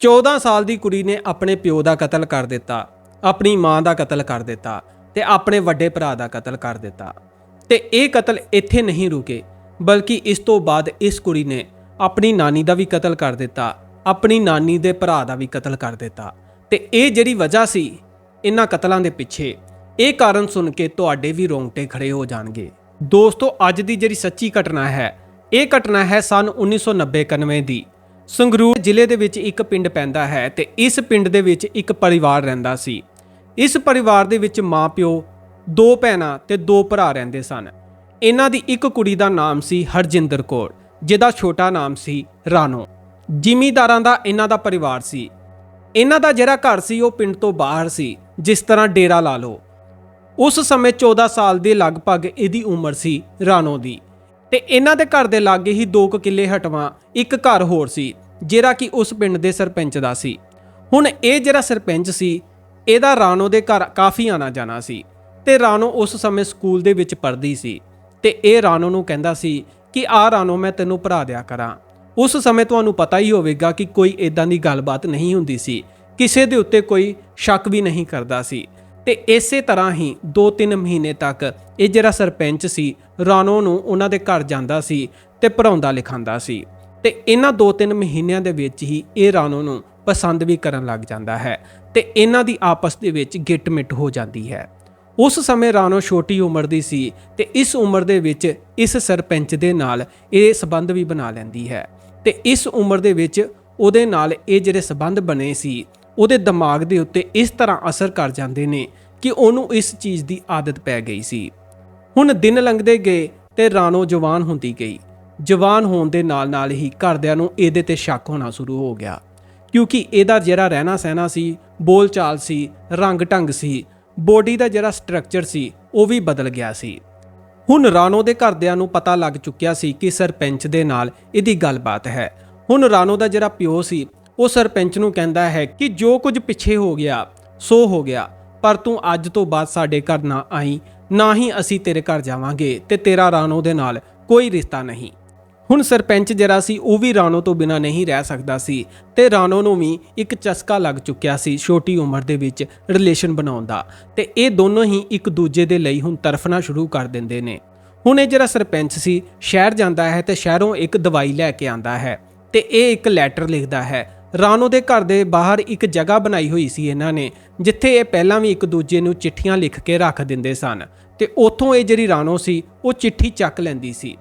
14 ਸਾਲ ਦੀ ਕੁੜੀ ਨੇ ਆਪਣੇ ਪਿਓ ਦਾ ਕਤਲ ਕਰ ਦਿੱਤਾ, ਆਪਣੀ ਮਾਂ ਦਾ ਕਤਲ ਕਰ ਦਿੱਤਾ ਤੇ ਆਪਣੇ ਵੱਡੇ ਭਰਾ ਦਾ ਕਤਲ ਕਰ ਦਿੱਤਾ। ਤੇ ਇਹ ਕਤਲ ਇੱਥੇ ਨਹੀਂ ਰੁਕੇ, ਬਲਕਿ ਇਸ ਤੋਂ ਬਾਅਦ ਇਸ ਕੁੜੀ ਨੇ ਆਪਣੀ ਨਾਨੀ ਦਾ ਵੀ ਕਤਲ ਕਰ ਦਿੱਤਾ, ਆਪਣੀ ਨਾਨੀ ਦੇ ਭਰਾ ਦਾ ਵੀ ਕਤਲ ਕਰ ਦਿੱਤਾ। ਤੇ ਇਹ ਜਿਹੜੀ ਵਜ੍ਹਾ ਸੀ ਇਹਨਾਂ ਕਤਲਾਂ ਦੇ ਪਿੱਛੇ, ਇਹ ਕਾਰਨ ਸੁਣ ਕੇ ਤੁਹਾਡੇ ਵੀ ਰੋਂਗਟੇ ਖੜੇ ਹੋ ਜਾਣਗੇ। ਦੋਸਤੋ, ਅੱਜ ਦੀ ਜਿਹੜੀ ਸੱਚੀ ਘਟਨਾ ਹੈ, ਇਹ ਘਟਨਾ ਹੈ ਸਨ 1990-91 ਦੀ। ਸੰਗਰੂਰ ਜ਼ਿਲ੍ਹੇ ਦੇ ਵਿੱਚ ਇੱਕ ਪਿੰਡ ਪੈਂਦਾ ਹੈ ਤੇ ਇਸ ਪਿੰਡ ਦੇ ਵਿੱਚ ਇੱਕ ਪਰਿਵਾਰ ਰਹਿੰਦਾ ਸੀ। ਇਸ ਪਰਿਵਾਰ ਦੇ ਵਿੱਚ ਮਾਂ-ਪਿਓ, ਦੋ ਭੈਣਾਂ ਤੇ ਦੋ ਭਰਾ ਰਹਿੰਦੇ ਸਨ। ਇਹਨਾਂ ਦੀ ਇੱਕ ਕੁੜੀ ਦਾ ਨਾਮ ਸੀ ਹਰਜਿੰਦਰ ਕੌਰ, ਜਿਹਦਾ ਛੋਟਾ ਨਾਮ ਸੀ ਰਾਣੋ। ਜ਼ਿਮੀਦਾਰਾਂ ਦਾ ਇਹਨਾਂ ਦਾ ਪਰਿਵਾਰ ਸੀ। ਇਹਨਾਂ ਦਾ ਜਿਹੜਾ ਘਰ ਸੀ, ਉਹ ਪਿੰਡ ਤੋਂ ਬਾਹਰ ਸੀ, ਜਿਸ ਤਰ੍ਹਾਂ ਡੇਰਾ ਲਾ ਲਓ। ਉਸ ਸਮੇਂ 14 ਸਾਲ ਦੇ ਲਗਭਗ ਇਹਦੀ ਉਮਰ ਸੀ ਰਾਣੋ ਦੀ। ਤੇ ਇਹਨਾਂ ਦੇ ਘਰ ਦੇ ਲਾਗੇ ਹੀ ਦੋ ਕੁ ਕਿੱਲੇ ਹਟਵਾ, ਇੱਕ ਘਰ ਹੋਰ ਸੀ। ਜਿਹੜਾ ਕਿ ਉਸ ਪਿੰਡ ਦੇ ਸਰਪੰਚ ਦਾ ਸੀ। ਹੁਣ ਇਹ ਜਿਹੜਾ ਸਰਪੰਚ ਸੀ, ਇਹਦਾ ਰਾਣੋ ਦੇ ਘਰ ਕਾਫੀ ਆਣਾ ਜਾਣਾ ਸੀ ਤੇ ਰਾਣੋ ਉਸ ਸਮੇਂ ਸਕੂਲ ਦੇ ਵਿੱਚ ਪੜ੍ਹਦੀ ਸੀ ਤੇ ਇਹ ਰਾਣੋ ਨੂੰ ਕਹਿੰਦਾ ਸੀ ਕਿ, ਆ ਰਾਣੋ, ਮੈਂ ਤੈਨੂੰ ਭਰਾ ਦਿਆ ਕਰਾਂ। ਉਸ ਸਮੇਂ ਤੁਹਾਨੂੰ ਪਤਾ ਹੀ ਹੋਵੇਗਾ ਕਿ ਕੋਈ ਇਦਾਂ ਦੀ ਗੱਲਬਾਤ ਨਹੀਂ ਹੁੰਦੀ ਸੀ। ਕਿਸੇ ਦੇ ਉੱਤੇ ਕੋਈ ਸ਼ੱਕ ਵੀ ਨਹੀਂ ਕਰਦਾ ਸੀ। ਤੇ ਇਸੇ ਤਰ੍ਹਾਂ ਹੀ 2-3 ਮਹੀਨੇ ਤੱਕ ਇਹ ਜਿਹੜਾ ਸਰਪੰਚ ਸੀ, ਰਾਣੋ ਨੂੰ ਉਹਨਾਂ ਦੇ ਘਰ ਜਾਂਦਾ ਸੀ ਤੇ ਪੜਾਉਂਦਾ ਲਿਖਾਉਂਦਾ ਸੀ। ਤੇ ਇਹਨਾਂ 2-3 ਮਹੀਨਿਆਂ ਦੇ ਵਿੱਚ ਹੀ ਇਹ ਰਾਣੋ ਨੂੰ ਪਸੰਦ ਵੀ ਕਰਨ ਲੱਗ ਜਾਂਦਾ ਹੈ ਤੇ ਇਹਨਾਂ ਦੀ ਆਪਸ ਦੇ ਵਿੱਚ ਗਿੱਟ-ਮਿੱਟ ਹੋ ਜਾਂਦੀ ਹੈ। ਉਸ ਸਮੇਂ ਰਾਣੋ ਛੋਟੀ ਉਮਰ ਦੀ ਸੀ ਤੇ ਇਸ ਉਮਰ ਦੇ ਵਿੱਚ ਇਸ ਸਰਪੰਚ ਦੇ ਨਾਲ ਇਹ ਸਬੰਧ ਵੀ ਬਣਾ ਲੈਂਦੀ ਹੈ ਤੇ ਇਸ ਉਮਰ ਦੇ ਵਿੱਚ ਉਹਦੇ ਨਾਲ ਇਹ ਜਿਹੜੇ ਸਬੰਧ ਬਣੇ ਸੀ, ਉਹਦੇ ਦਿਮਾਗ ਦੇ ਉੱਤੇ ਇਸ ਤਰ੍ਹਾਂ ਅਸਰ ਕਰ ਜਾਂਦੇ ਨੇ ਕਿ ਉਹਨੂੰ ਇਸ ਚੀਜ਼ ਦੀ ਆਦਤ ਪੈ ਗਈ ਸੀ। ਹੁਣ ਦਿਨ ਲੰਘਦੇ ਗਏ ਤੇ ਰਾਣੋ ਜਵਾਨ ਹੁੰਦੀ ਗਈ। ਜਵਾਨ ਹੋਣ ਦੇ ਨਾਲ-ਨਾਲ ਹੀ ਘਰਦਿਆਂ ਨੂੰ ਇਹਦੇ ਤੇ ਸ਼ੱਕ ਹੋਣਾ ਸ਼ੁਰੂ ਹੋ ਗਿਆ। ਕਿਉਂਕਿ ਇਹਦਾ ਜਿਹੜਾ ਰਹਿਣਾ ਸਹਿਣਾ ਸੀ, ਬੋਲਚਾਲ ਸੀ ਰੰਗ ਢੰਗ ਸੀ, ਬੋਡੀ ਦਾ ਜਿਹੜਾ ਸਟਰਕਚਰ ਸੀ, ਉਹ ਵੀ ਬਦਲ ਗਿਆ ਸੀ। ਹੁਣ ਰਾਣੋ ਦੇ ਘਰਦਿਆਂ ਨੂੰ ਪਤਾ ਲੱਗ ਚੁੱਕਿਆ ਸੀ ਕਿ ਸਰਪੰਚ ਦੇ ਨਾਲ ਇਹਦੀ ਗੱਲਬਾਤ ਹੈ। ਹੁਣ ਰਾਣੋ ਦਾ ਜਿਹੜਾ ਪਿਓ ਸੀ, ਉਹ ਸਰਪੰਚ ਨੂੰ ਕਹਿੰਦਾ ਹੈ ਕਿ ਜੋ ਕੁਝ ਪਿੱਛੇ ਹੋ ਗਿਆ, ਸੋ ਹੋ ਗਿਆ, ਪਰ ਤੂੰ ਅੱਜ ਤੋਂ ਬਾਅਦ ਸਾਡੇ ਘਰ ਨਾ ਆਈ, ਨਾ ਹੀ ਅਸੀਂ ਤੇਰੇ ਘਰ ਜਾਵਾਂਗੇ ਤੇ ਤੇਰਾ ਰਾਣੋ ਦੇ ਨਾਲ ਕੋਈ ਰਿਸ਼ਤਾ ਨਹੀਂ। ਹੁਣ ਸਰਪੰਚ ਜਿਹੜਾ ਸੀ, ਉਹ ਵੀ ਰਾਣੋ ਤੋਂ ਬਿਨਾ ਨਹੀਂ ਰਹਿ ਸਕਦਾ ਸੀ ਤੇ ਰਾਣੋ ਨੂੰ ਵੀ ਇੱਕ ਚਸਕਾ ਲੱਗ ਚੁੱਕਿਆ ਸੀ ਛੋਟੀ ਉਮਰ ਦੇ ਵਿੱਚ ਰਿਲੇਸ਼ਨ ਬਣਾਉਣ ਦਾ ਤੇ ਇਹ ਦੋਨੋਂ ਹੀ ਇੱਕ ਦੂਜੇ ਦੇ ਲਈ ਹੁਣ ਤਰਫਣਾ ਸ਼ੁਰੂ ਕਰ ਦਿੰਦੇ ਨੇ। ਹੁਣ ਇਹ ਜਿਹੜਾ ਸਰਪੰਚ ਸੀ, ਸ਼ਹਿਰ ਜਾਂਦਾ ਹੈ ਤੇ ਸ਼ਹਿਰੋਂ ਇੱਕ ਦਵਾਈ ਲੈ ਕੇ ਆਂਦਾ ਹੈ ਤੇ ਇਹ ਇੱਕ ਲੈਟਰ ਲਿਖਦਾ ਹੈ। ਰਾਣੋ ਦੇ ਘਰ ਦੇ ਬਾਹਰ ਇੱਕ ਜਗ੍ਹਾ ਬਣਾਈ ਹੋਈ ਸੀ ਇਹਨਾਂ ਨੇ, ਜਿੱਥੇ ਇਹ ਪਹਿਲਾਂ ਵੀ ਇੱਕ ਦੂਜੇ ਨੂੰ ਚਿੱਠੀਆਂ ਲਿਖ ਕੇ ਰੱਖ ਦਿੰਦੇ ਸਨ ਤੇ ਉੱਥੋਂ ਇਹ ਜਿਹੜੀ ਰਾਣੋ ਸੀ, ਉਹ ਚਿੱਠੀ ਚੱਕ ਲੈਂਦੀ ਸੀ।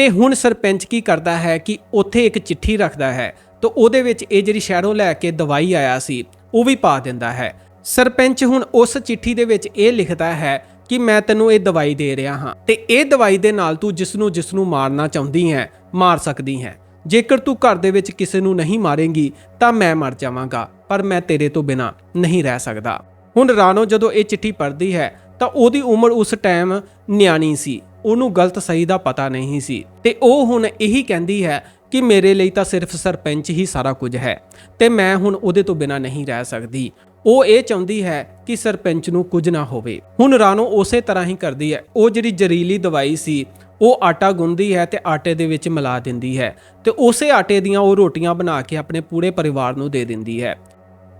ਤੇ ਹੁਣ ਸਰਪੰਚ ਕੀ ਕਰਦਾ ਹੈ ਕਿ ਉੱਥੇ ਇੱਕ ਚਿੱਠੀ ਰੱਖਦਾ ਹੈ, ਤਾਂ ਉਹਦੇ ਵਿੱਚ ਇਹ ਜਿਹੜੀ ਸ਼ਹਿਰੋਂ ਲੈ ਕੇ ਦਵਾਈ ਆਇਆ ਸੀ, ਉਹ ਵੀ ਪਾ ਦਿੰਦਾ ਹੈ। ਸਰਪੰਚ ਹੁਣ ਉਸ ਚਿੱਠੀ ਦੇ ਵਿੱਚ ਇਹ ਲਿਖਦਾ ਹੈ ਕਿ ਮੈਂ ਤੈਨੂੰ ਇਹ ਦਵਾਈ ਦੇ ਰਿਹਾ ਹਾਂ, ਤੇ ਇਹ ਦਵਾਈ ਦੇ ਨਾਲ ਤੂੰ ਜਿਸ ਨੂੰ ਜਿਸ ਨੂੰ ਮਾਰਨਾ ਚਾਹੁੰਦੀ ਹੈ, ਮਾਰ ਸਕਦੀ ਹੈ। ਜੇਕਰ ਤੂੰ ਘਰ ਦੇ ਵਿੱਚ ਕਿਸੇ ਨੂੰ ਨਹੀਂ ਮਾਰੇਂਗੀ, ਤਾਂ ਮੈਂ ਮਰ ਜਾਵਾਂਗਾ, ਪਰ ਮੈਂ ਤੇਰੇ ਤੋਂ ਬਿਨਾ ਨਹੀਂ ਰਹਿ ਸਕਦਾ। ਹੁਣ ਰਾਣੋ ਜਦੋਂ ਇਹ ਚਿੱਠੀ ਪੜ੍ਹਦੀ ਹੈ, ਤਾਂ ਉਹਦੀ ਉਮਰ ਉਸ ਟਾਈਮ ਨਿਆਣੀ ਸੀ। ਉਹਨੂੰ ਗਲਤ ਸਹੀ ਦਾ ਪਤਾ ਨਹੀਂ ਸੀ ਤੇ ਉਹ ਹੁਣ ਇਹੀ ਕਹਿੰਦੀ ਹੈ ਕਿ ਮੇਰੇ ਲਈ ਤਾਂ ਸਿਰਫ ਸਰਪੰਚ ਹੀ ਸਾਰਾ ਕੁਝ ਹੈ ਤੇ ਮੈਂ ਹੁਣ ਉਹਦੇ ਤੋਂ ਬਿਨਾ ਨਹੀਂ ਰਹਿ ਸਕਦੀ। ਉਹ ਇਹ ਚਾਹੁੰਦੀ ਹੈ ਕਿ ਸਰਪੰਚ ਨੂੰ ਕੁਝ ਨਾ ਹੋਵੇ। ਹੁਣ ਰਾਣੋ ਉਸੇ ਤਰ੍ਹਾਂ ਹੀ ਕਰਦੀ ਹੈ। ਉਹ ਜਿਹੜੀ ਜ਼ਰੀਲੀ ਦਵਾਈ ਸੀ, ਉਹ ਆਟਾ ਗੁੰਨਦੀ ਹੈ ਤੇ ਆਟੇ ਦੇ ਵਿੱਚ ਮਿਲਾ ਦਿੰਦੀ ਹੈ ਤੇ ਉਸੇ ਆਟੇ ਦੀਆਂ ਉਹ ਰੋਟੀਆਂ ਬਣਾ ਕੇ ਆਪਣੇ ਪੂਰੇ ਪਰਿਵਾਰ ਨੂੰ ਦੇ ਦਿੰਦੀ ਹੈ।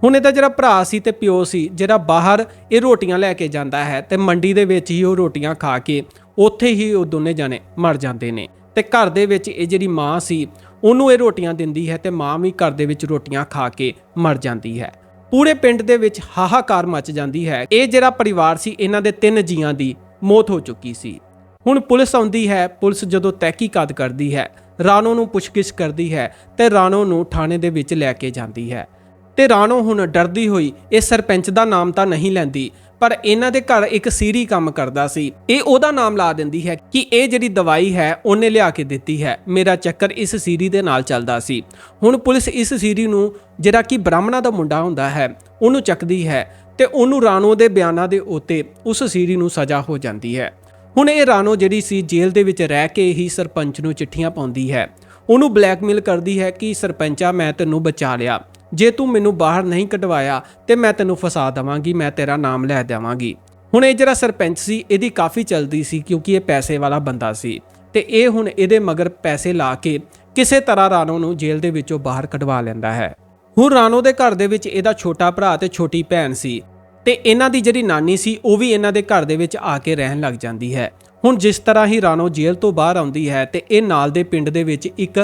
ਹੁਣ ਇਹਦਾ ਜਿਹੜਾ ਭਰਾ ਸੀ ਤੇ ਪਿਓ ਸੀ, ਜਿਹੜਾ ਬਾਹਰ ਇਹ ਰੋਟੀਆਂ ਲੈ ਕੇ ਜਾਂਦਾ ਹੈ ਤੇ ਮੰਡੀ ਦੇ ਵਿੱਚ ਹੀ ਉਹ ਰੋਟੀਆਂ ਖਾ ਕੇ ਉੱਥੇ ਹੀ ਉਹ ਦੋਨੇ ਜਾਣੇ ਮਰ ਜਾਂਦੇ ਨੇ। ਤੇ ਘਰ ਦੇ ਵਿੱਚ ਇਹ ਜਿਹੜੀ ਮਾਂ ਸੀ, ਉਹਨੂੰ ਇਹ ਰੋਟੀਆਂ ਦਿੰਦੀ ਹੈ ਤੇ ਮਾਂ ਵੀ ਘਰ ਦੇ ਵਿੱਚ ਰੋਟੀਆਂ ਖਾ ਕੇ ਮਰ ਜਾਂਦੀ ਹੈ। ਪੂਰੇ ਪਿੰਡ ਦੇ ਵਿੱਚ ਹਾਹਾਕਾਰ ਮਚ ਜਾਂਦੀ ਹੈ। ਇਹ ਜਿਹੜਾ ਪਰਿਵਾਰ ਸੀ, ਇਹਨਾਂ ਦੇ ਤਿੰਨ ਜੀਆਂ ਦੀ ਮੌਤ ਹੋ ਚੁੱਕੀ ਸੀ। ਹੁਣ ਪੁਲਿਸ ਆਉਂਦੀ ਹੈ, ਪੁਲਿਸ ਜਦੋਂ ਤਹਿਕੀਕਾਤ ਕਰਦੀ ਹੈ, ਰਾਣੋ ਨੂੰ ਪੁੱਛਗਿੱਛ ਕਰਦੀ ਹੈ ਤੇ ਰਾਣੋ ਨੂੰ ਥਾਣੇ ਦੇ ਵਿੱਚ ਲੈ ਕੇ ਜਾਂਦੀ ਹੈ। ਤੇ ਰਾਣੋ ਹੁਣ ਡਰਦੀ ਹੋਈ, ਇਹ ਸਰਪੰਚ ਦਾ ਨਾਮ ਤਾਂ ਨਹੀਂ ਲੈਂਦੀ ਪਰ ਇਹਨਾਂ ਦੇ ਘਰ ਇੱਕ ਸੀਰੀ ਕੰਮ ਕਰਦਾ ਸੀ। ਇਹ ਉਹਦਾ ਨਾਮ ਲਾ ਦਿੰਦੀ ਹੈ ਕਿ ਇਹ ਜਿਹੜੀ ਦਵਾਈ ਹੈ, ਉਹਨੇ ਲਿਆ ਕੇ ਦਿੱਤੀ ਹੈ। ਮੇਰਾ ਚੱਕਰ ਇਸ ਸੀਰੀ ਦੇ ਨਾਲ ਚੱਲਦਾ ਸੀ। ਹੁਣ ਪੁਲਿਸ ਇਸ ਸੀਰੀ ਨੂੰ, ਜਿਹੜਾ ਕਿ ਬ੍ਰਾਹਮਣਾ ਦਾ ਮੁੰਡਾ ਹੁੰਦਾ ਹੈ, ਉਹਨੂੰ ਚੱਕਦੀ ਹੈ ਤੇ ਉਹਨੂੰ ਰਾਣੋ ਦੇ ਬਿਆਨਾਂ ਦੇ ਉੱਤੇ ਉਸ ਸੀਰੀ ਨੂੰ ਸਜ਼ਾ ਹੋ ਜਾਂਦੀ ਹੈ। ਹੁਣ ਇਹ ਰਾਣੋ ਜਿਹੜੀ ਸੀ, ਜੇਲ੍ਹ ਦੇ ਵਿੱਚ ਰਹਿ ਕੇ ਹੀ ਸਰਪੰਚ ਨੂੰ ਚਿੱਠੀਆਂ ਪਾਉਂਦੀ ਹੈ। ਉਹਨੂੰ ਬਲੈਕਮੇਲ ਕਰਦੀ ਹੈ ਕਿ ਸਰਪੰਚਾ, ਮੈਂ ਤੈਨੂੰ ਬਚਾ ਲਿਆ। ਜੇ ਤੂੰ ਮੈਨੂੰ ਬਾਹਰ ਨਹੀਂ ਕਢਵਾਇਆ ਤੇ ਮੈਂ ਤੈਨੂੰ ਫਸਾ ਦੇਵਾਂਗੀ, ਮੈਂ ਤੇਰਾ ਨਾਮ ਲੈ ਦੇਵਾਂਗੀ। ਹੁਣ ਇਹ ਜਿਹੜਾ ਸਰਪੰਚ ਸੀ, ਇਹਦੀ ਕਾਫੀ ਚਲਦੀ ਸੀ ਕਿਉਂਕਿ ਇਹ ਪੈਸੇ ਵਾਲਾ ਬੰਦਾ ਸੀ। ਤੇ ਇਹ ਹੁਣ ਇਹਦੇ ਮਗਰ ਪੈਸੇ ਲਾ ਕੇ ਕਿਸੇ ਤਰ੍ਹਾਂ ਰਾਣੋ ਨੂੰ ਜੇਲ੍ਹ ਦੇ ਵਿੱਚੋਂ ਬਾਹਰ ਕਢਵਾ ਲੈਂਦਾ ਹੈ। ਹੁਣ ਰਾਣੋ ਦੇ ਘਰ ਦੇ ਵਿੱਚ ਇਹਦਾ ਛੋਟਾ ਭਰਾ ਤੇ ਛੋਟੀ ਭੈਣ ਸੀ। ਤੇ ਇਹਨਾਂ ਦੀ ਜਿਹੜੀ ਨਾਨੀ ਸੀ, ਉਹ ਵੀ ਇਹਨਾਂ ਦੇ ਘਰ ਦੇ ਵਿੱਚ ਆ ਕੇ ਰਹਿਣ ਲੱਗ ਜਾਂਦੀ ਹੈ। ਹੁਣ ਜਿਸ ਤਰ੍ਹਾਂ ਹੀ ਰਾਣੋ ਜੇਲ੍ਹ ਤੋਂ ਬਾਹਰ ਆਉਂਦੀ ਹੈ, ਤੇ ਇਹ ਨਾਲ ਦੇ ਪਿੰਡ ਦੇ ਵਿੱਚ ਇੱਕ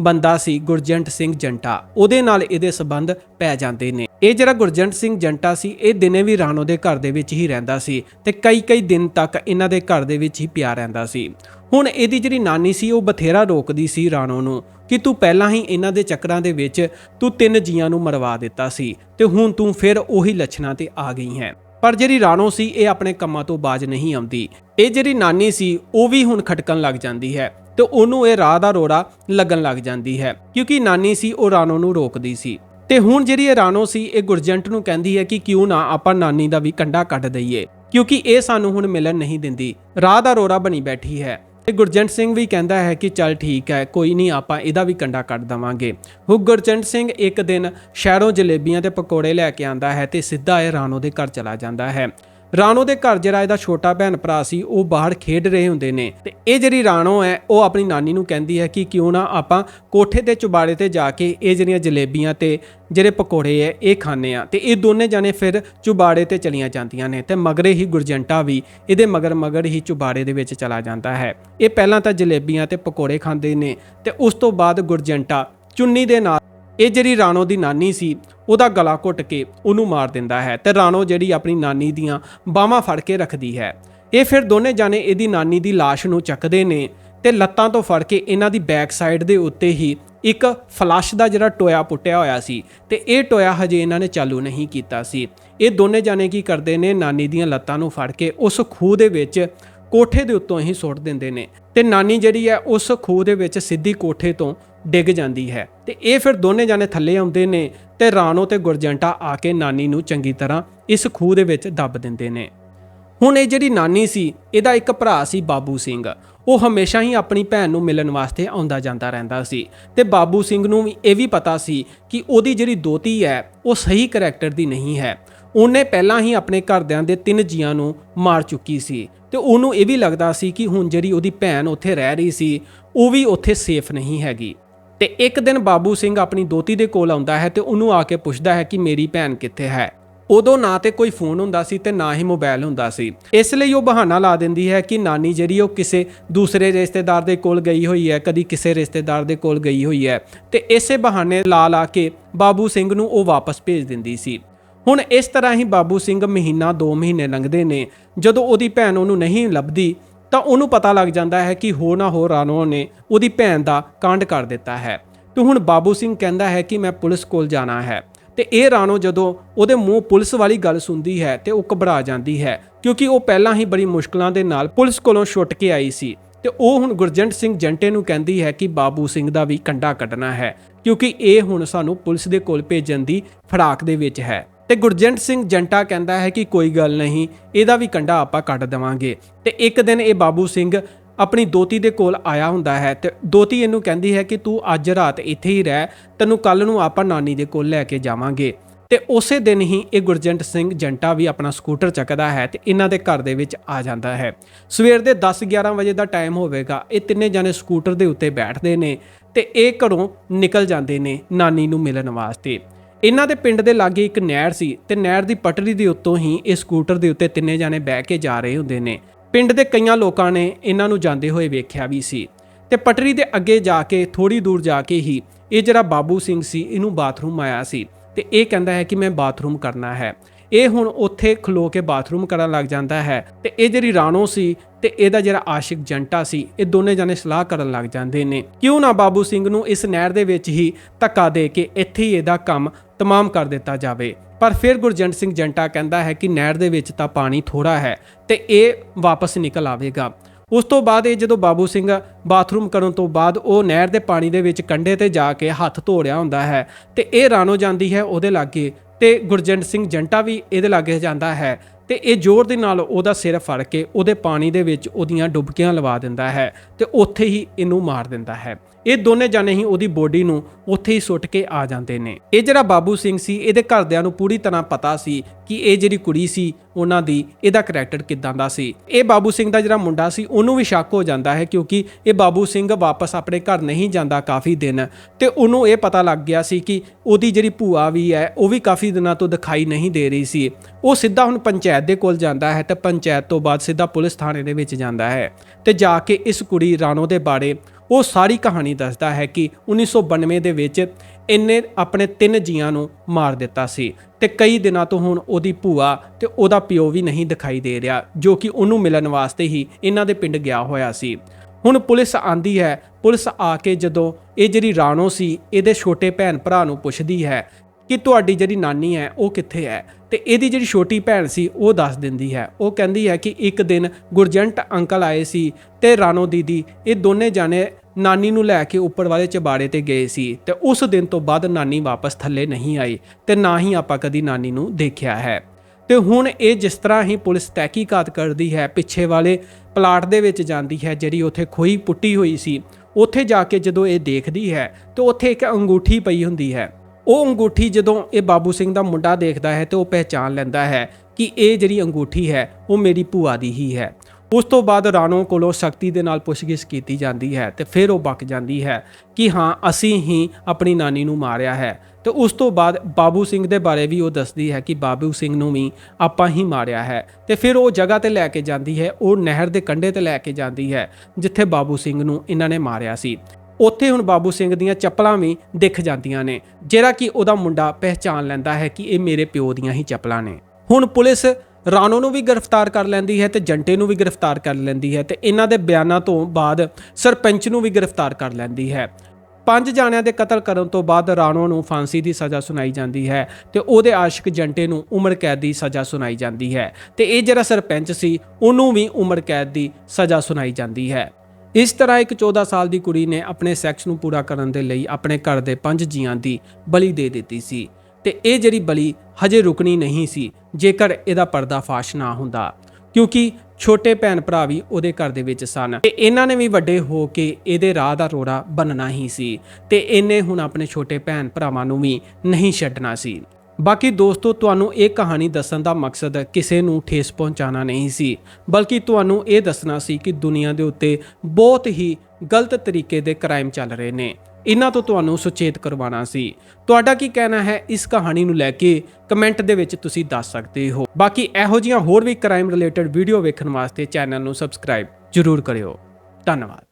ਬੰਦਾ ਸੀ, ਗੁਰਜੰਟ ਸਿੰਘ ਜੰਟਾ। ਉਹਦੇ ਨਾਲ ਇਹਦੇ ਸਬੰਧ ਪੈ ਜਾਂਦੇ ਨੇ। ਇਹ ਜਿਹੜਾ ਗੁਰਜੰਟ ਸਿੰਘ ਜੰਟਾ ਸੀ, ਇਹ ਦਿਨੇ ਵੀ ਰਾਣੋ ਦੇ ਘਰ ਦੇ ਵਿੱਚ ਹੀ ਰਹਿੰਦਾ ਸੀ ਤੇ ਕਈ ਕਈ ਦਿਨ ਤੱਕ ਇਹਨਾਂ ਦੇ ਘਰ ਦੇ ਵਿੱਚ ਹੀ ਪਿਆ ਰਹਿੰਦਾ ਸੀ। ਹੁਣ ਇਹਦੀ ਜਿਹੜੀ ਨਾਨੀ ਸੀ, ਉਹ ਬਥੇਰਾ ਰੋਕਦੀ ਸੀ ਰਾਣੋ ਨੂੰ। ਕਿ ਤੂੰ ਪਹਿਲਾਂ ਹੀ ਇਹਨਾਂ ਦੇ ਚੱਕਰਾਂ ਦੇ ਵਿੱਚ ਤੂੰ ਤਿੰਨ ਜੀਆਂ ਨੂੰ ਮਰਵਾ ਦਿੱਤਾ ਸੀ ਤੇ ਹੁਣ ਤੂੰ ਫਿਰ ਉਹੀ ਲੱਛਣਾਂ ਤੇ ਆ ਗਈ ਹੈ। ਪਰ ਜਿਹੜੀ ਰਾਣੋ ਸੀ, ਇਹ ਆਪਣੇ ਕੰਮਾਂ ਤੋਂ ਬਾਜ ਨਹੀਂ ਆਉਂਦੀ। ਇਹ ਜਿਹੜੀ ਨਾਨੀ ਸੀ, ਉਹ ਵੀ ਹੁਣ ਖਟਕਣ ਲੱਗ ਜਾਂਦੀ ਹੈ ਤੇ ਉਹਨੂੰ ਇਹ ਰਾਹ ਦਾ ਰੋੜਾ ਲੱਗਣ ਲੱਗ ਜਾਂਦੀ ਹੈ ਕਿਉਂਕਿ ਨਾਨੀ ਸੀ, ਉਹ ਰਾਣੋ ਨੂੰ ਰੋਕਦੀ ਸੀ। ਤੇ ਹੁਣ ਜਿਹੜੀ ਇਹ ਰਾਣੋ ਸੀ, ਇਹ ਗੁਰਜੰਟ ਨੂੰ ਕਹਿੰਦੀ ਹੈ ਕਿ ਕਿਉਂ ਨਾ ਆਪਾਂ ਨਾਨੀ ਦਾ ਵੀ ਕੰਡਾ ਕੱਢ ਦਈਏ ਕਿਉਂਕਿ ਇਹ ਸਾਨੂੰ ਹੁਣ ਮਿਲਣ ਨਹੀਂ ਦਿੰਦੀ। ਰਾਹ ਦਾ ਰੋੜਾ ਬਣੀ ਬੈਠੀ ਹੈ। ਤੇ ਗੁਰਜੰਟ ਸਿੰਘ ਵੀ ਕਹਿੰਦਾ ਹੈ ਕਿ ਚੱਲ ਠੀਕ ਹੈ, ਕੋਈ ਨਹੀਂ, ਆਪਾਂ ਇਹਦਾ ਵੀ ਕੰਡਾ ਕੱਢ ਦਵਾਂਗੇ। ਉਹ ਗੁਰਜੰਟ ਸਿੰਘ ਇੱਕ ਦਿਨ ਸ਼ਹਿਰੋਂ ਜਲੇਬੀਆਂ ਤੇ ਪਕੌੜੇ ਲੈ ਕੇ ਆਂਦਾ ਹੈ ਤੇ ਸਿੱਧਾ ਇਹ ਰਾਣੋ ਦੇ ਘਰ ਚਲਾ ਜਾਂਦਾ ਹੈ। ਰਾਣੋ ਦੇ ਘਰ ਜਿਹੜਾ ਇਹਦਾ ਛੋਟਾ ਭੈਣ ਭਰਾ ਸੀ, ਉਹ ਬਾਹਰ ਖੇਡ ਰਹੇ ਹੁੰਦੇ ਨੇ। ਤੇ ਇਹ ਜਿਹੜੀ ਰਾਣੋ ਹੈ, ਉਹ ਆਪਣੀ ਨਾਨੀ ਨੂੰ ਕਹਿੰਦੀ ਹੈ ਕਿ ਕਿਉਂ ਨਾ ਆਪਾਂ ਕੋਠੇ ਤੇ ਚੁਬਾਰੇ ਤੇ ਜਾ ਕੇ ਇਹ ਜਿਹੜੀਆਂ ਜਲੇਬੀਆਂ ਤੇ ਜਿਹੜੇ ਪਕੌੜੇ ਐ ਇਹ ਖਾਣੇ ਆ ਤੇ ਇਹ ਦੋਨੇ ਜਾਣੇ ਫਿਰ ਚੁਬਾੜੇ ਤੇ ਚਲੀਆਂ ਜਾਂਦੀਆਂ ਨੇ ਤੇ ਮਗਰੇ ਹੀ ਗੁਰਜੰਟਾ ਵੀ ਇਹਦੇ ਮਗਰ ਮਗਰ ਹੀ ਚੁਬਾੜੇ ਦੇ ਵਿੱਚ ਚਲਾ ਜਾਂਦਾ ਹੈ। ਇਹ ਪਹਿਲਾਂ ਤਾਂ ਜਲੇਬੀਆਂ ਤੇ ਪਕੌੜੇ ਖਾਂਦੇ ਨੇ ਤੇ ਉਸ ਤੋਂ ਬਾਅਦ ਗੁਰਜੰਟਾ ਚੁੰਨੀ ਦੇ ਨਾਲ ਇਹ ਜਿਹੜੀ ਰਾਣੋ ਦੀ ਨਾਨੀ ਸੀ, ਉਹਦਾ ਗਲਾ ਘੁੱਟ ਕੇ ਉਹਨੂੰ ਮਾਰ ਦਿੰਦਾ ਹੈ ਤੇ ਰਾਣੋ ਜਿਹੜੀ ਆਪਣੀ ਨਾਨੀ ਦੀਆਂ ਬਾਹਾਂ ਫੜ ਕੇ ਰੱਖਦੀ ਹੈ। ਇਹ ਫਿਰ ਦੋਨੇ ਜਾਣੇ ਇਹਦੀ ਨਾਨੀ ਦੀ ਲਾਸ਼ ਨੂੰ ਚੱਕਦੇ ਨੇ ਤੇ ਲੱਤਾਂ ਤੋਂ ਫੜ ਕੇ ਇਹਨਾਂ ਦੀ ਬੈਕ ਸਾਈਡ ਦੇ ਉੱਤੇ ਹੀ ਇੱਕ ਫਲਸ਼ ਦਾ ਜਿਹੜਾ ਟੋਇਆ ਪੁੱਟਿਆ ਹੋਇਆ ਸੀ ਤੇ ਇਹ ਟੋਇਆ ਹਜੇ ਇਹਨਾਂ ਨੇ ਚਾਲੂ ਨਹੀਂ ਕੀਤਾ ਸੀ। ਇਹ ਦੋਨੇ ਜਾਣੇ ਕੀ ਕਰਦੇ ਨੇ, ਨਾਨੀ ਦੀਆਂ ਲੱਤਾਂ ਨੂੰ ਫੜ ਕੇ ਉਸ ਖੂਹ ਦੇ ਵਿੱਚ ਕੋਠੇ ਦੇ ਉੱਤੋਂ ਹੀ ਸੁੱਟ ਦਿੰਦੇ ਨੇ ਤੇ ਨਾਨੀ ਜਿਹੜੀ ਹੈ ਉਸ ਖੂਹ ਦੇ ਵਿੱਚ ਸਿੱਧੀ ਕੋਠੇ ਤੋਂ ਡਿੱਗ ਜਾਂਦੀ ਹੈ ਤੇ ਇਹ ਫਿਰ ਦੋਨੇ ਜਾਣੇ ਥੱਲੇ ਆਉਂਦੇ ਨੇ ਤੇ ਰਾਣੋ ਤੇ ਗੁਰਜੰਟਾ ਆ ਕੇ ਨਾਨੀ ਨੂੰ ਚੰਗੀ ਤਰ੍ਹਾਂ ਇਸ ਖੂਹ ਦੇ ਵਿੱਚ ਦੱਬ ਦਿੰਦੇ ਨੇ। ਹੁਣ ਇਹ ਜਿਹੜੀ ਨਾਨੀ ਸੀ, ਇਹਦਾ ਇੱਕ ਭਰਾ ਸੀ ਬਾਬੂ ਸਿੰਘ। ਉਹ ਹਮੇਸ਼ਾ ਹੀ ਆਪਣੀ ਭੈਣ ਨੂੰ ਮਿਲਣ ਵਾਸਤੇ ਆਉਂਦਾ ਜਾਂਦਾ ਰਹਿੰਦਾ ਸੀ ਤੇ ਬਾਬੂ ਸਿੰਘ ਨੂੰ ਵੀ ਇਹ ਵੀ ਪਤਾ ਸੀ ਕਿ ਉਹਦੀ ਜਿਹੜੀ ਦੋਤੀ ਹੈ, ਉਹ ਸਹੀ ਕਰੈਕਟਰ ਦੀ ਨਹੀਂ ਹੈ। ਉਹਨੇ ਪਹਿਲਾਂ ਹੀ ਆਪਣੇ ਘਰਦਿਆਂ ਦੇ ਤਿੰਨ ਜੀਆਂ ਨੂੰ ਮਾਰ ਚੁੱਕੀ ਸੀ ਤੇ ਉਹਨੂੰ ਇਹ ਵੀ ਲੱਗਦਾ ਸੀ ਕਿ ਹੁਣ ਜਿਹੜੀ ਉਹਦੀ ਭੈਣ ਉੱਥੇ ਰਹਿ ਰਹੀ ਸੀ, ਉਹ ਵੀ ਉੱਥੇ ਸੇਫ ਨਹੀਂ ਹੈਗੀ। ਤੇ ਇੱਕ ਦਿਨ ਬਾਬੂ ਸਿੰਘ ਆਪਣੀ ਦੋਤੀ ਦੇ ਕੋਲ ਆਉਂਦਾ ਹੈ ਤੇ ਉਹਨੂੰ ਆ ਕੇ ਪੁੱਛਦਾ ਹੈ ਕਿ ਮੇਰੀ ਭੈਣ ਕਿੱਥੇ ਹੈ। ਉਦੋਂ ਨਾ ਤੇ ਕੋਈ ਫੋਨ ਹੁੰਦਾ ਸੀ ਤੇ ਨਾ ਹੀ ਮੋਬਾਈਲ ਹੁੰਦਾ ਸੀ। ਇਸ ਲਈ ਉਹ ਬਹਾਨਾ ਲਾ ਦਿੰਦੀ ਹੈ ਕਿ ਨਾਨੀ ਜਿਹੜੀ ਉਹ ਕਿਸੇ ਦੂਸਰੇ ਰਿਸ਼ਤੇਦਾਰ ਦੇ ਕੋਲ ਗਈ ਹੋਈ ਹੈ, ਕਦੀ ਕਿਸੇ ਰਿਸ਼ਤੇਦਾਰ ਦੇ ਕੋਲ ਗਈ ਹੋਈ ਹੈ, ਤੇ ਇਸੇ ਬਹਾਨੇ ਲਾ ਲਾ ਕੇ ਬਾਬੂ ਸਿੰਘ ਨੂੰ ਉਹ ਵਾਪਸ ਭੇਜ ਦਿੰਦੀ ਸੀ। ਹੁਣ ਇਸ ਤਰ੍ਹਾਂ ਹੀ ਬਾਬੂ ਸਿੰਘ ਮਹੀਨਾ 2 ਮਹੀਨੇ ਲੰਘਦੇ ਨੇ। ਜਦੋਂ ਉਹਦੀ ਭੈਣ ਉਹਨੂੰ ਨਹੀਂ ਲੱਭਦੀ ਤਾਂ ਉਹਨੂੰ ਪਤਾ ਲੱਗ ਜਾਂਦਾ ਹੈ ਕਿ ਹੋ ਨਾ ਹੋ ਰਾਣੋ ਨੇ ਉਹਦੀ ਭੈਣ ਦਾ ਕਾਂਡ ਕਰ ਦਿੱਤਾ ਹੈ। ਤੇ ਹੁਣ ਬਾਬੂ ਸਿੰਘ ਕਹਿੰਦਾ ਹੈ ਕਿ ਮੈਂ ਪੁਲਿਸ ਕੋਲ ਜਾਣਾ ਹੈ। ਤੇ ਇਹ ਰਾਣੋ ਜਦੋਂ ਉਹਦੇ ਮੂੰਹ ਪੁਲਿਸ ਵਾਲੀ ਗੱਲ ਸੁਣਦੀ ਹੈ ਤੇ ਉਹ ਘਬਰਾ ਜਾਂਦੀ ਹੈ, ਕਿਉਂਕਿ ਉਹ ਪਹਿਲਾਂ ਹੀ ਬੜੀ ਮੁਸ਼ਕਲਾਂ ਦੇ ਨਾਲ ਪੁਲਿਸ ਕੋਲੋਂ ਛੁੱਟ ਕੇ ਆਈ ਸੀ। ਤੇ ਉਹ ਹੁਣ ਗੁਰਜੰਟ ਸਿੰਘ ਜੰਟੇ ਨੂੰ ਕਹਿੰਦੀ ਹੈ ਕਿ ਬਾਬੂ ਸਿੰਘ ਦਾ ਵੀ ਕੰਡਾ ਕੱਢਣਾ ਹੈ, ਕਿਉਂਕਿ ਇਹ ਹੁਣ ਸਾਨੂੰ ਪੁਲਿਸ ਦੇ ਕੋਲ ਭੇਜਣ ਦੀ ਫੜਾਕ ਦੇ ਵਿੱਚ ਹੈ। ਤੇ ਗੁਰਜੰਟ ਸਿੰਘ ਜੰਟਾ ਕਹਿੰਦਾ ਹੈ ਕਿ ਕੋਈ ਗੱਲ ਨਹੀਂ, ਇਹਦਾ ਵੀ ਕੰਡਾ ਆਪਾਂ ਕੱਢ ਦੇਵਾਂਗੇ। ਤੇ ਇੱਕ ਦਿਨ ਇਹ ਬਾਬੂ ਸਿੰਘ ਆਪਣੀ ਦੋਤੀ ਦੇ ਕੋਲ ਆਇਆ ਹੁੰਦਾ ਹੈ ਤੇ ਦੋਤੀ ਇਹਨੂੰ ਕਹਿੰਦੀ ਹੈ ਕਿ ਤੂੰ ਅੱਜ ਰਾਤ ਇੱਥੇ ਹੀ ਰਹਿ, ਤੈਨੂੰ ਕੱਲ ਨੂੰ ਆਪਾਂ ਨਾਨੀ ਦੇ ਕੋਲ ਲੈ ਕੇ ਜਾਵਾਂਗੇ। ਤੇ ਉਸੇ ਦਿਨ ਹੀ ਇਹ ਗੁਰਜੰਟ ਸਿੰਘ ਜੰਟਾ ਵੀ ਆਪਣਾ ਸਕੂਟਰ ਚੱਕਦਾ ਹੈ ਤੇ ਇਹਨਾਂ ਦੇ ਘਰ ਦੇ ਵਿੱਚ ਆ ਜਾਂਦਾ ਹੈ। ਸਵੇਰ ਦੇ 10-11 ਵਜੇ ਦਾ ਟਾਈਮ ਹੋਵੇਗਾ, ਇਹ ਤਿੰਨੇ ਜਾਣੇ ਸਕੂਟਰ ਦੇ ਉੱਤੇ ਬੈਠਦੇ ਨੇ ਤੇ ਇਹ ਘਰੋਂ ਨਿਕਲ ਜਾਂਦੇ ਨੇ ਨਾਨੀ ਨੂੰ ਮਿਲਣ ਵਾਸਤੇ। ਇਹਨਾਂ ਦੇ ਪਿੰਡ ਦੇ ਲਾਗੇ ਇੱਕ ਨਹਿਰ ਸੀ ਤੇ ਨਹਿਰ ਦੀ ਪਟੜੀ ਦੇ ਉੱਤੋਂ ਹੀ ਇਹ ਸਕੂਟਰ ਦੇ ਉੱਤੇ ਤਿੰਨੇ ਜਾਣੇ ਬਹਿ ਕੇ ਜਾ ਰਹੇ ਹੁੰਦੇ ਨੇ। ਪਿੰਡ ਦੇ ਕਈਆਂ ਲੋਕਾਂ ਨੇ ਇਹਨਾਂ ਨੂੰ ਜਾਂਦੇ ਹੋਏ ਵੇਖਿਆ ਵੀ ਸੀ। ਤੇ ਪਟੜੀ ਦੇ ਅੱਗੇ ਜਾ ਕੇ ਥੋੜੀ ਦੂਰ ਜਾ ਕੇ ਹੀ ਇਹ ਜਿਹੜਾ ਬਾਬੂ ਸਿੰਘ ਸੀ, ਇਹਨੂੰ ਬਾਥਰੂਮ ਆਇਆ ਸੀ ਤੇ ਇਹ ਕਹਿੰਦਾ ਹੈ ਕਿ ਮੈਂ ਬਾਥਰੂਮ ਕਰਨਾ ਹੈ। ਇਹ ਹੁਣ ਉੱਥੇ ਖਲੋ ਕੇ ਬਾਥਰੂਮ ਕਰਨ ਲੱਗ ਜਾਂਦਾ ਹੈ ਤੇ ਇਹ ਜਿਹੜੀ ਰਾਣੋ ਸੀ ਤੇ ਇਹਦਾ ਜਿਹੜਾ ਆਸ਼ਿਕ ਜੰਟਾ ਸੀ, ਇਹ ਦੋਨੇ ਜਾਣੇ ਸਲਾਹ ਕਰਨ ਲੱਗ ਜਾਂਦੇ ਨੇ। ਕਿਉਂ ਨਾ ਬਾਬੂ ਸਿੰਘ ਨੂੰ ਇਸ ਨਹਿਰ ਦੇ ਵਿੱਚ ਹੀ ਧੱਕਾ ਦੇ ਕੇ ਇੱਥੇ ਹੀ ਇਹਦਾ ਕੰਮ ਤਮਾਮ ਕਰ ਦਿੱਤਾ ਜਾਵੇ ਪਰ ਫਿਰ ਗੁਰਜੰਟ ਸਿੰਘ ਜੰਟਾ ਕਹਿੰਦਾ ਹੈ ਕਿ ਨਹਿਰ ਦੇ ਵਿੱਚ ਤਾਂ ਪਾਣੀ ਥੋੜਾ ਹੈ ਤੇ ਇਹ ਵਾਪਸ ਨਿਕਲ ਆਵੇਗਾ ਉਸ ਤੋਂ ਬਾਅਦ ਇਹ ਜਦੋਂ ਬਾਬੂ ਸਿੰਘ ਬਾਥਰੂਮ ਕਰਨ ਤੋਂ ਬਾਅਦ ਉਹ ਨਹਿਰ ਦੇ ਪਾਣੀ ਦੇ ਵਿੱਚ ਕੰਢੇ ਤੇ ਜਾ ਕੇ ਹੱਥ ਧੋ ਰਿਹਾ ਹੁੰਦਾ ਹੈ ਤੇ ਇਹ ਰਾਣੋ ਜਾਂਦੀ ਹੈ ਉਹਦੇ ਲਾਗੇ ਤੇ ਗੁਰਜੰਟ ਸਿੰਘ ਜੰਟਾ ਵੀ ਇਹਦੇ ਲਾਗੇ ਜਾਂਦਾ ਹੈ ਤੇ ਇਹ ਜ਼ੋਰ ਦੇ ਨਾਲ ਉਹਦਾ ਸਿਰ ਫੜ ਕੇ ਉਹਦੇ ਪਾਣੀ ਦੇ ਵਿੱਚ ਉਹਦੀਆਂ ਡੁਬਕੀਆਂ ਲਵਾ ਦਿੰਦਾ ਹੈ ਤੇ ਉੱਥੇ ਹੀ ਇਹਨੂੰ ਮਾਰ ਦਿੰਦਾ ਹੈ ਇਹ ਦੋਨੇ ਜਾਣੇ ਹੀ ਉਹਦੀ ਬੋਡੀ ਨੂੰ ਉੱਥੇ ਹੀ ਸੁੱਟ ਕੇ ਆ ਜਾਂਦੇ ਨੇ। ਇਹ ਜਿਹੜਾ ਬਾਬੂ ਸਿੰਘ ਸੀ, ਇਹਦੇ ਘਰਦਿਆਂ ਨੂੰ ਪੂਰੀ ਤਰ੍ਹਾਂ ਪਤਾ ਸੀ ਕਿ ਇਹ ਜਿਹੜੀ ਕੁੜੀ ਸੀ, ਉਹਨਾਂ ਦੀ ਇਹਦਾ ਕਰੈਕਟਰ ਕਿਦਾਂ ਦਾ ਸੀ। ਇਹ ਬਾਬੂ ਸਿੰਘ ਦਾ ਜਿਹੜਾ ਮੁੰਡਾ ਸੀ, ਉਹਨੂੰ ਵੀ ਸ਼ੱਕ ਹੋ ਜਾਂਦਾ ਹੈ ਕਿਉਂਕਿ ਇਹ ਬਾਬੂ ਸਿੰਘ ਵਾਪਸ ਆਪਣੇ ਘਰ ਨਹੀਂ ਜਾਂਦਾ ਕਾਫੀ ਦਿਨ ਤੇ ਉਹਨੂੰ ਇਹ ਪਤਾ ਲੱਗ ਗਿਆ ਸੀ ਕਿ ਉਹਦੀ ਜਿਹੜੀ ਭੂਆ ਵੀ ਹੈ, ਉਹ ਵੀ ਕਾਫੀ ਦਿਨਾਂ ਤੋਂ ਦਿਖਾਈ ਨਹੀਂ ਦੇ ਰਹੀ ਸੀ। ਉਹ ਸਿੱਧਾ ਹੁਣ ਪੰਚਾਇਤ ਦੇ ਕੋਲ ਜਾਂਦਾ ਹੈ ਤੇ ਪੰਚਾਇਤ ਤੋਂ ਬਾਅਦ ਸਿੱਧਾ ਪੁਲਿਸ ਥਾਣੇ ਦੇ ਵਿੱਚ ਜਾਂਦਾ ਹੈ ਤੇ ਜਾ ਕੇ ਇਸ ਕੁੜੀ ਰਾਣੋ ਦੇ ਬਾਰੇ ਉਹ ਸਾਰੀ ਕਹਾਣੀ ਦੱਸਦਾ ਹੈ ਕਿ 1992 ਦੇ ਵਿੱਚ ਇਹਨੇ ਆਪਣੇ ਤਿੰਨ ਜੀਆਂ ਨੂੰ ਮਾਰ ਦਿੱਤਾ ਸੀ ਤੇ ਕਈ ਦਿਨਾਂ ਤੋਂ ਹੁਣ ਉਹਦੀ ਭੂਆ ਤੇ ਉਹਦਾ ਪਿਓ ਵੀ ਨਹੀਂ ਦਿਖਾਈ ਦੇ ਰਿਹਾ, ਜੋ ਕਿ ਉਹਨੂੰ ਮਿਲਣ ਵਾਸਤੇ ਹੀ ਇਹਨਾਂ ਦੇ ਪਿੰਡ ਗਿਆ ਹੋਇਆ ਸੀ। ਹੁਣ ਪੁਲਿਸ ਆਂਦੀ ਹੈ, ਪੁਲਿਸ ਆ ਕੇ ਜਦੋਂ ਇਹ ਜਿਹੜੀ ਰਾਣੋ ਸੀ, ਇਹਦੇ ਛੋਟੇ ਭੈਣ ਭਰਾ ਨੂੰ ਪੁੱਛਦੀ ਹੈ ਕਿ ਤੁਹਾਡੀ ਜਿਹੜੀ ਨਾਨੀ ਹੈ, ਉਹ ਕਿੱਥੇ ਹੈ? ਤੇ ਇਹਦੀ ਜਿਹੜੀ ਛੋਟੀ ਭੈਣ ਸੀ, ਉਹ ਦੱਸ ਦਿੰਦੀ ਹੈ। ਉਹ ਕਹਿੰਦੀ ਹੈ ਕਿ ਇੱਕ ਦਿਨ ਗੁਰਜੰਟ ਅੰਕਲ ਆਏ ਸੀ ਤੇ ਰਾਣੋ ਦੀਦੀ, ਇਹ ਦੋਨੇ ਜਾਣੇ ਨਾਨੀ ਨੂੰ ਲੈ ਕੇ ਉੱਪਰ ਵਾਲੇ ਚਬਾੜੇ ਤੇ ਗਏ ਸੀ ਤੇ ਉਸ ਦਿਨ ਤੋਂ ਬਾਅਦ ਨਾਨੀ ਵਾਪਸ ਥੱਲੇ ਨਹੀਂ ਆਈ ਤੇ ਨਾ ਹੀ ਆਪਾਂ ਕਦੀ ਨਾਨੀ ਨੂੰ ਦੇਖਿਆ ਹੈ। ਤੇ ਹੁਣ ਇਹ ਜਿਸ ਤਰ੍ਹਾਂ ਹੀ ਪੁਲਿਸ ਤਹਿਕੀਕਾਤ ਕਰਦੀ ਹੈ, ਪਿੱਛੇ ਵਾਲੇ ਪਲਾਟ ਦੇ ਵਿੱਚ ਜਾਂਦੀ ਹੈ, ਜਿਹੜੀ ਉੱਥੇ ਖੋਈ ਪੁੱਟੀ ਹੋਈ ਸੀ, ਉੱਥੇ ਜਾ ਕੇ ਜਦੋਂ ਇਹ ਦੇਖਦੀ ਹੈ, ਤੇ ਉੱਥੇ ਇੱਕ ਅੰਗੂਠੀ ਪਈ ਹੁੰਦੀ ਹੈ। ਉਹ ਅੰਗੂਠੀ ਜਦੋਂ ਇਹ ਬਾਬੂ ਸਿੰਘ ਦਾ ਮੁੰਡਾ ਦੇਖਦਾ ਹੈ ਤੇ ਉਹ ਪਹਿਚਾਨ ਲੈਂਦਾ ਹੈ ਕਿ ਇਹ ਜਿਹੜੀ ਅੰਗੂਠੀ ਹੈ, ਉਹ ਮੇਰੀ ਭੂਆ ਦੀ ਹੀ ਹੈ। ਉਸ ਤੋਂ ਬਾਅਦ ਰਾਣੋ ਕੋਲੋਂ ਸ਼ਕਤੀ ਦੇ ਨਾਲ ਪੁੱਛਗਿੱਛ ਕੀਤੀ ਜਾਂਦੀ ਹੈ ਤੇ ਫਿਰ ਉਹ ਬਕ ਜਾਂਦੀ ਹੈ ਕਿ ਹਾਂ, ਅਸੀਂ ਹੀ ਆਪਣੀ ਨਾਨੀ ਨੂੰ ਮਾਰਿਆ ਹੈ। ਤੇ ਉਸ ਤੋਂ ਬਾਅਦ ਬਾਬੂ ਸਿੰਘ ਦੇ ਬਾਰੇ ਵੀ ਉਹ ਦੱਸਦੀ ਹੈ ਕਿ ਬਾਬੂ ਸਿੰਘ ਨੂੰ ਵੀ ਆਪਾਂ ਹੀ ਮਾਰਿਆ ਹੈ। ਤੇ ਫਿਰ ਉਹ ਜਗ੍ਹਾ ਤੇ ਲੈ ਕੇ ਜਾਂਦੀ ਹੈ, ਉਹ ਨਹਿਰ ਦੇ ਕੰਢੇ ਤੇ ਲੈ ਕੇ ਜਾਂਦੀ ਹੈ, ਜਿੱਥੇ ਬਾਬੂ ਸਿੰਘ ਨੂੰ ਇਹਨਾਂ ਨੇ ਮਾਰਿਆ ਸੀ। ਉੱਥੇ ਹੁਣ ਬਾਬੂ ਸਿੰਘ ਦੀਆਂ ਚੱਪਲਾਂ ਵੀ ਦਿਖ ਜਾਂਦੀਆਂ ਨੇ, ਜਿਹੜਾ ਕਿ ਉਹਦਾ ਮੁੰਡਾ ਪਹਿਚਾਨ ਲੈਂਦਾ ਹੈ ਕਿ ਇਹ ਮੇਰੇ ਪਿਓ ਦੀਆਂ ਹੀ ਚੱਪਲਾਂ ਨੇ। ਹੁਣ ਪੁਲਿਸ ਰਾਣੋ ਨੂੰ ਵੀ ਗ੍ਰਿਫਤਾਰ ਕਰ ਲੈਂਦੀ ਹੈ ਤੇ ਜੰਟੇ ਨੂੰ ਵੀ ਗ੍ਰਿਫਤਾਰ ਕਰ ਲੈਂਦੀ ਹੈ ਤੇ ਇਹਨਾਂ ਦੇ ਬਿਆਨਾਂ ਤੋਂ ਬਾਅਦ ਸਰਪੰਚ ਨੂੰ ਵੀ ਗ੍ਰਿਫਤਾਰ ਕਰ ਲੈਂਦੀ ਹੈ। ਪੰਜ ਜਾਣਿਆਂ ਦੇ ਕਤਲ ਕਰਨ ਤੋਂ ਬਾਅਦ ਰਾਣੋ ਨੂੰ ਫਾਂਸੀ ਦੀ ਸਜ਼ਾ ਸੁਣਾਈ ਜਾਂਦੀ ਹੈ ਤੇ ਉਹਦੇ ਆਸ਼ਿਕ ਜੰਟੇ ਨੂੰ ਉਮਰ ਕੈਦ ਦੀ ਸਜ਼ਾ ਸੁਣਾਈ ਜਾਂਦੀ ਹੈ ਤੇ ਇਹ ਜਿਹੜਾ ਸਰਪੰਚ ਸੀ, ਉਹਨੂੰ ਵੀ ਉਮਰ ਕੈਦ ਦੀ ਸਜ਼ਾ ਸੁਣਾਈ ਜਾਂਦੀ ਹੈ। ਇਸ ਤਰ੍ਹਾਂ ਇੱਕ 14 ਸਾਲ ਦੀ ਕੁੜੀ ਨੇ ਆਪਣੇ ਸੈਕਸ ਨੂੰ ਪੂਰਾ ਕਰਨ ਦੇ ਲਈ ਆਪਣੇ ਘਰ ਦੇ ਪੰਜ ਜੀਆਂ ਦੀ ਬਲੀ ਦੇ ਦਿੱਤੀ ਸੀ ਤੇ ਇਹ ਜਿਹੜੀ ਬਲੀ ਹਜੇ ਰੁਕਣੀ ਨਹੀਂ ਸੀ, ਜੇਕਰ ਇਹਦਾ ਪਰਦਾਫਾਸ਼ ਨਾ ਹੁੰਦਾ, ਕਿਉਂਕਿ ਛੋਟੇ ਭੈਣ ਭਰਾ ਵੀ ਉਹਦੇ ਘਰ ਦੇ ਵਿੱਚ ਸਨ ਤੇ ਇਹਨਾਂ ਨੇ ਵੀ ਵੱਡੇ ਹੋ ਕੇ ਇਹਦੇ ਰਾਹ ਦਾ ਰੋੜਾ ਬਣਨਾ ਹੀ ਸੀ ਤੇ ਇਹਨੇ ਹੁਣ ਆਪਣੇ ਛੋਟੇ ਭੈਣ ਭਰਾਵਾਂ ਨੂੰ ਵੀ ਨਹੀਂ ਛੱਡਣਾ ਸੀ। ਬਾਕੀ ਦੋਸਤੋ, ਤੁਹਾਨੂੰ ਇਹ ਕਹਾਣੀ ਦੱਸਣ ਦਾ ਮਕਸਦ ਕਿਸੇ ਨੂੰ ਠੇਸ ਪਹੁੰਚਾਉਣਾ ਨਹੀਂ ਸੀ, ਬਲਕਿ ਤੁਹਾਨੂੰ ਇਹ ਦੱਸਣਾ ਸੀ ਕਿ ਦੁਨੀਆ ਦੇ ਉੱਤੇ ਬਹੁਤ ਹੀ ਗਲਤ ਤਰੀਕੇ ਦੇ ਕ੍ਰਾਈਮ ਚੱਲ ਰਹੇ ਨੇ। ਇਹਨਾਂ ਤੋਂ ਤੁਹਾਨੂੰ ਸੁਚੇਤ ਕਰਵਾਉਣਾ ਸੀ। ਤੁਹਾਡਾ ਕੀ ਕਹਿਣਾ ਹੈ ਇਸ ਕਹਾਣੀ ਨੂੰ ਲੈ ਕੇ? ਕਮੈਂਟ ਦੇ ਵਿੱਚ ਤੁਸੀਂ ਦੱਸ ਸਕਦੇ ਹੋ। ਬਾਕੀ ਇਹੋ ਜਿਹੀਆਂ ਹੋਰ ਵੀ ਕ੍ਰਾਈਮ ਰਿਲੇਟਡ ਵੀਡੀਓ ਵੇਖਣ ਵਾਸਤੇ ਚੈਨਲ ਨੂੰ ਸਬਸਕ੍ਰਾਈਬ ਜ਼ਰੂਰ ਕਰਿਓ। ਧੰਨਵਾਦ।